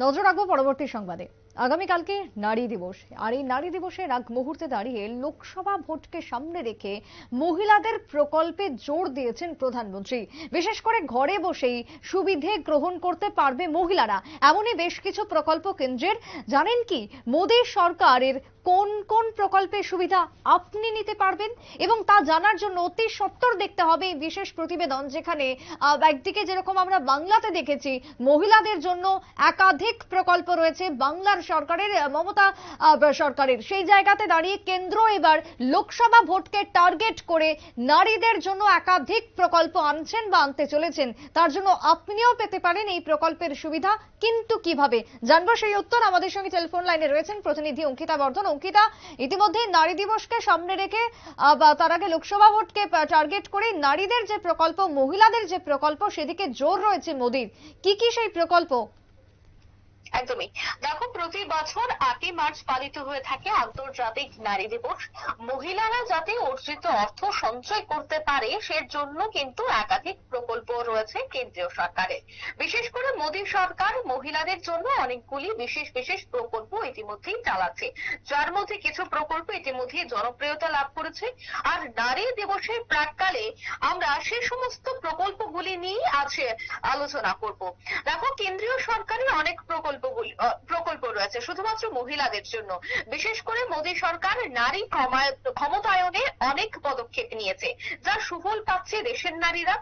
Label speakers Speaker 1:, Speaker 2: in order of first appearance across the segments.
Speaker 1: নজর রাখব পরবর্তী সংবাদে। আগামীকালকে নারী দিবস। আর এই নারী দিবসের আগ মুহূর্তে দাঁড়িয়ে লোকসভা ভোটকে সামনে রেখে মহিলাদের প্রকল্পে জোর দিয়েছেন প্রধানমন্ত্রী। বিশেষ করে ঘরে বসেই সুবিধে গ্রহণ করতে পারবে মহিলারা। এমনই বেশ কিছু প্রকল্প কেন্দ্রের। জানেন কি? মোদী সরকারের কোন কোন প্রকল্পের সুবিধা আপনি নিতে পারবেন এবং তা জানার জন্য অতি সত্তর দেখতে হবে এই বিশেষ প্রতিবেদন যেখানে একদিকে যেরকম আমরা বাংলাতে দেখেছি, মহিলাদের জন্য একাধিক প্রকল্প রয়েছে বাংলার সরকারের মমতা সরকারের। সেই জায়গাতে দাঁড়িয়ে কেন্দ্র এবার লোকসভা ভোটকে টার্গেট করে নারীদের জন্য একাধিক প্রকল্প আনছেন বা আনতে চলেছেন। তার জন্য আপনিও পেতে পারেন এই প্রকল্পের সুবিধা। কিন্তু কীভাবে? জানব সেই উত্তর আমাদের সঙ্গে টেলিফোন লাইনে রয়েছেন প্রতিনিধি অঙ্কিতা বর্ধন। অঙ্কিতা ইতিমধ্যে নারী দিবসকে সামনে রেখে তার আগে লোকসভা ভোটকে টার্গেট করে নারীদের যে প্রকল্প, মহিলাদের যে প্রকল্প, সেদিকে জোর রয়েছে মোদীর। কি কি সেই প্রকল্প?
Speaker 2: একদমই। দেখো, প্রতি বছর আটই মার্চ পালিত হয়ে থাকে আন্তর্জাতিক নারী দিবস। মহিলারা যাতে অর্জিত অর্থ সঞ্চয় করতে পারে সের জন্য কিন্তু একাধিক প্রকল্প রয়েছে কেন্দ্রীয় সরকারের। বিশেষ করে মোদী সরকার মহিলাদের জন্য অনেকগুলি বিশেষ বিশেষ প্রকল্প ইতিমধ্যেই চালাচ্ছে। যার মধ্যে কিছু প্রকল্প ইতিমধ্যেই জনপ্রিয়তা লাভ করেছে। আর নারী দিবসের প্রাককালে আমরা সে সমস্ত প্রকল্পগুলি নিয়ে আছে আলোচনা করব। দেখো, কেন্দ্রীয় সরকারের অনেক প্রকল্পগুলি প্রকল্প রয়েছে, শুধুমাত্র মহিলাদের জন্য। বিশেষ করে মোদী সরকার নারী ক্ষমতায়নে অনেক পদক্ষেপ নিয়েছে যার সুফল পাচ্ছে দেশের নারীরা।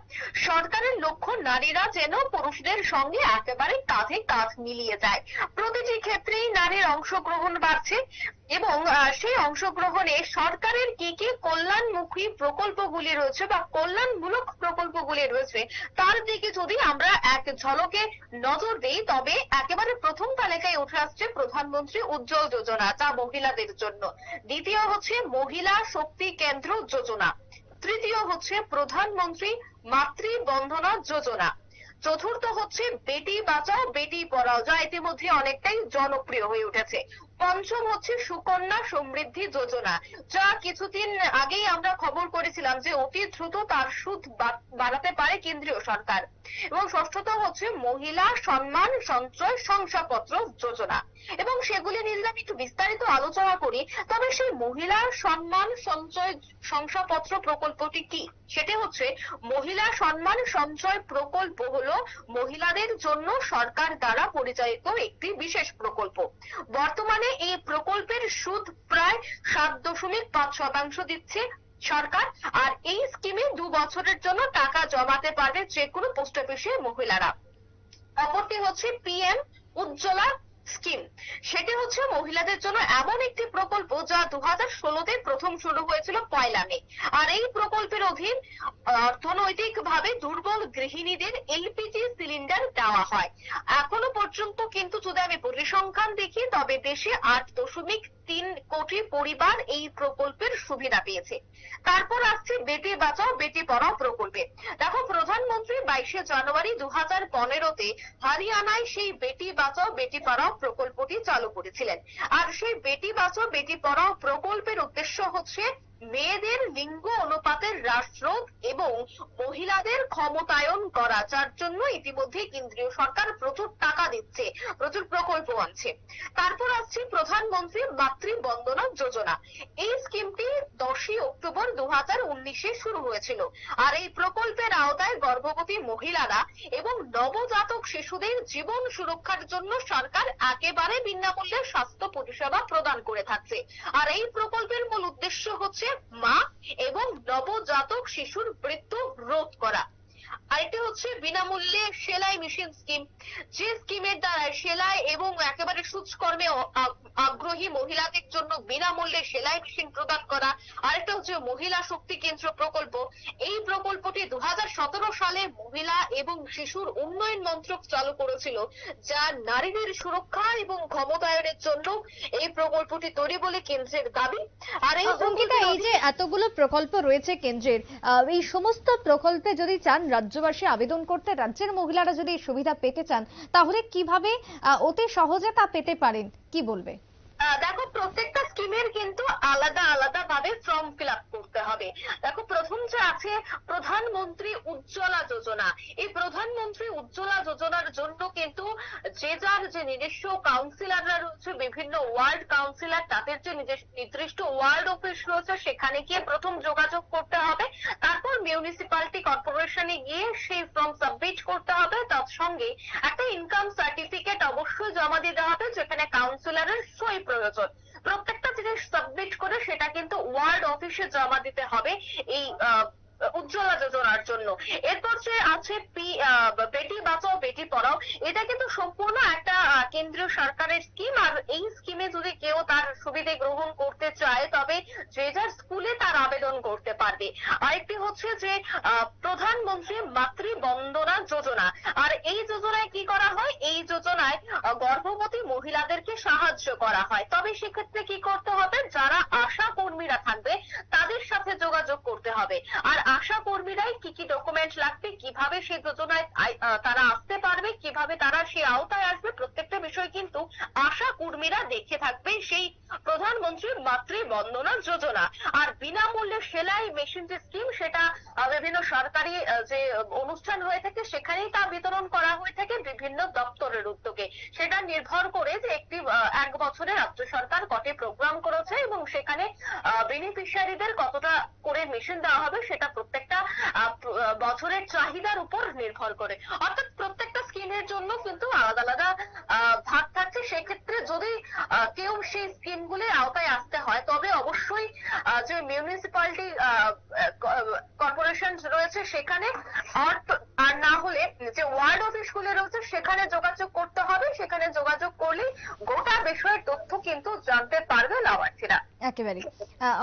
Speaker 2: সরকারের লক্ষ্য নারীরা যেন পুরুষদের সঙ্গে একেবারে কাঁধে কাঁধ মিলিয়ে যায়। প্রতিটি ক্ষেত্রেই নারীর অংশগ্রহণ বাড়ছে এবং সেই অংশগ্রহণে সরকারের কি কি কল্যাণমুখী প্রকল্পগুলি রয়েছে বা কল্যাণমূলক প্রকল্পগুলি রয়েছে, তার দিকে যদি আমরা এক ঝলকে নজর দিই, তবে একেবারে প্রথম তালিকায় উঠে আসছে প্রধানমন্ত্রী উজ্জ্বল যোজনা, যা মহিলাদের জন্য। দ্বিতীয় হচ্ছে মহিলা শক্তি কেন্দ্র যোজনা। তৃতীয় হচ্ছে প্রধানমন্ত্রী মাতৃ বন্ধনা যোজনা। চতুর্থ হচ্ছে বেটি বাঁচাও, বেটি পড়াও, যা ইতিমধ্যে অনেকটাই জনপ্রিয় হয়ে উঠেছে। পঞ্চম হচ্ছে সুকন্যা সমৃদ্ধি যোজনা। যা কিছুদিন আগেই আমরা খবর করেছিলাম যে অতি দ্রুত তার সুদ বাড়াতে পারে কেন্দ্রীয় সরকার। এবং ষষ্ঠত হচ্ছে মহিলা সম্মান সঞ্চয় শংসাপত্র যোজনা। এবং সেগুলি নিয়ে যদি আমি একটু বিস্তারিত আলোচনা করি, তবে সেই মহিলা সম্মান সঞ্চয় শংসাপত্র প্রকল্পটি কি? সেটি হচ্ছে মহিলা সম্মান সঞ্চয় প্রকল্প হলো মহিলাদের জন্য সরকার দ্বারা পরিচালিত একটি বিশেষ প্রকল্প। বর্তমানে এই প্রকল্পের সুদ প্রায় সাত দশমিক পাঁচ শতাংশ দিচ্ছে সরকার, আর এই স্কিমে দু বছরের জন্য টাকা জমাতে পারবে যে কোনো পোস্ট অফিসে মহিলারা। অপরটি হচ্ছে পিএম উজ্জ্বলা স্কিম। সেটি হচ্ছে মহিলাদের জন্য এমন একটি প্রকল্প যা দু হাজার ষোলোতে প্রথম শুরু হয়েছিল পয়লা মে। আর এই প্রকল্পের অধীন অর্থনৈতিক ভাবে দুর্বল গৃহিণীদের এলপিজি সিলিন্ডার দেওয়া হয়। এখনও পর্যন্ত কিন্তু যদি আমি পরিসংখ্যান দেখি, তবে দেশে আট দশমিক তিন কোটি পরিবার এই প্রকল্পের সুবিধা পেয়েছে। বেটি বাঁচাও বেটি পড়াও প্রকল্পে দেখো, প্রধানমন্ত্রী বাইশে জানুয়ারি দু হাজার পনেরোতে হরিয়ানায় সেই বেটি বাঁচাও, বেটি পড়াও প্রকল্পটি চালু করেছিলেন। আর সেই বেটি বাঁচাও, বেটি পড়াও প্রকল্পের উদ্দেশ্য হচ্ছে মেয়েদের লিঙ্গ অনুপাতের হ্রাস রোধ এবং মহিলাদের ক্ষমতায়ন করা, যার জন্য ইতিমধ্যে কেন্দ্রীয় সরকার প্রচুর টাকা দিচ্ছে, প্রচুর প্রকল্প আনছে। তারপর আসছে প্রধানমন্ত্রী মাতৃ বন্দনা যোজনা। এই স্কিমটি দশই অক্টোবর দু হাজার উনিশে শুরু হয়েছিল। আর এই প্রকল্পের আওতায় গর্ভবতী মহিলারা এবং নবজাতক শিশুদের জীবন সুরক্ষার জন্য সরকার একেবারে বিনামূল্যে স্বাস্থ্য পরিষেবা প্রদান করে থাকছে। আর এই প্রকল্পের মূল উদ্দেশ্য হচ্ছে মা এবং নবজাতক শিশুর মৃত্যু রোধ করা। আরেকটি হচ্ছে বিনামূল্যে সেলাই মেশিন স্কিম। যে স্কিমের দ্বারা সেলাই এবং একেবারে সূচকর্মে আগ্রহী মহিলাদের জন্য বিনামূল্যে সেলাই মেশিন প্রদান করা আরেকটা হচ্ছে মহিলা শক্তি কেন্দ্র প্রকল্প। এই প্রকল্পটি দু হাজার সতেরো সালে মহিলা এবং শিশুর উন্নয়ন মন্ত্রক চালু করেছিল যা নারীদের সুরক্ষা এবং ক্ষমতায়নের জন্য এই প্রকল্পটি তৈরি বলে কেন্দ্রের দাবি। আর এই
Speaker 1: অঙ্কিতা এই যে এতগুলো প্রকল্প রয়েছে কেন্দ্রের আহ, এই সমস্ত প্রকল্পে যদি চান রাজ্যবাসী আবেদন করতে রাজ্যের মহিলারা যদি সুবিধা পেতে চান তাহলে কীভাবে আহ, অতি সহজে তা পেতে পারেন? কি বলবে?
Speaker 2: দেখো, প্রত্যেকটা স্কিমের কিন্তু আলাদা আলাদা ভাবে ফর্ম ফিল আপ করতে হবে। দেখো, প্রথম যে আছে, প্রধানমন্ত্রী উজ্জ্বলা যোজনা। এই প্রধানমন্ত্রী উজ্জ্বলা যোজনার জন্য যে যার যে নিজস্ব কাউন্সিলররা রয়েছে, বিভিন্ন ওয়ার্ড কাউন্সিলর তাদের যে নির্দিষ্ট ওয়ার্ড অফিস রয়েছে, সেখানে গিয়ে প্রথম যোগাযোগ করতে হবে। তারপর মিউনিসিপালিটি কর্পোরেশনে গিয়ে সেই ফর্ম সাবমিট করতে হবে। তার সঙ্গে একটা ইনকাম সার্টিফিকেট অবশ্যই জমা দিতে হবে, যেখানে কাউন্সিলরের সই প্রয়োজন। প্রত্যেকটা জিনিস সাবমিট করে সেটা কিন্তু ওয়ার্ড অফিসে জমা দিতে হবে। এই উজ্জ্বলা জন্য। এরপর যে আছে বেটি বাঁচাও, বেটি পড়াও, এটা কিন্তু সম্পূর্ণ একটা কেন্দ্রীয় সরকারের স্কিম আর এই স্কিমে যদি কেউ তার সুবিধে গ্রহণ করতে চায়, তবে যে যার স্কুলে তার আবেদন করতে পারবে। আরেকটি হচ্ছে যে প্রধানমন্ত্রী মাতৃ বন্দনা যোজনা। আর এই যোজনায় কি করা হয়? এই যোজনায় গর্ভবতী মহিলাদেরকে সাহায্য করা হয়। তবে সেক্ষেত্রে কি করতে হবে? যারা আশা কর্মীরা থাকবে তাদের সাথে যোগাযোগ করতে হবে। আর আশা কর্মীরাই কি কি ডকুমেন্ট লাগবে, কীভাবে সেই যোজনায় তারা আসতে পারবে, কীভাবে তারা সেই আওতায় আসবে, প্রত্যেকটা বিষয় কিন্তু আশা কর্মীরা দেখে থাকবে সেই প্রধানমন্ত্রীর মাতৃ বন্দনা যোজনা। আর বিনামূল্যে সেলাই মেশিন যে স্কিম সেটা বিভিন্ন সরকারি যে অনুষ্ঠান হয়ে থাকে, সেখানেই তা বিতরণ করা হয়ে থাকে বিভিন্ন দপ্তরের উদ্যোগে। সেটা নির্ভর করে যে একটি এক বছরে রাজ্য সরকার কটি প্রোগ্রাম করেছে এবং সেখানে বেনিফিশিয়ারিদের কতটা করে মেশিন দেওয়া হবে সেটা প্রত্যেকটা বছরের চাহিদার উপর নির্ভর করে। অর্থাৎ প্রত্যেকটা স্কিমের জন্য কিন্তু আলাদা আলাদা ভাগ থাকছে। সেক্ষেত্রে যদি কেউ সেই স্কিমগুলির আওতায় আসতে হয়, তবে অবশ্যই যে মিউনিসিপালিটি কর্পোরেশন রয়েছে সেখানে আর না হলে যে ওয়ার্ড অফিসগুলো রয়েছে, সেখানে যোগাযোগ করতে হবে। সেখানে যোগাযোগ করলে গোটা বিষয়ের তথ্য কিন্তু জানতে পারবে লাভার্থীরা।
Speaker 1: একেবারে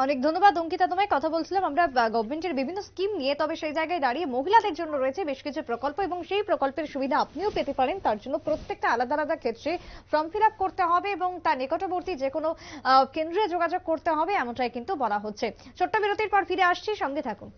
Speaker 1: অনেক ধন্যবাদ, অঙ্কিতা, তোমায় কথা বলছিলাম। আমরা গভর্নমেন্টের বিভিন্ন স্কিম নিয়ে, তবে সেই জায়গায় দাঁড়িয়ে মহিলাদের জন্য রয়েছে বেশ কিছু প্রকল্প এবং সেই প্রকল্পের সুবিধা আপনিও পেতে পারেন। তার জন্য প্রত্যেকটা আলাদা আলাদা ক্ষেত্রে ফর্ম ফিল করতে হবে এবং তার নিকটবর্তী যে কোনো কেন্দ্রে যোগাযোগ করতে হবে, এমনটাই কিন্তু বলা হচ্ছে। ছোট্ট বিরতির পর ফিরে আসছি, সঙ্গে থাকুন।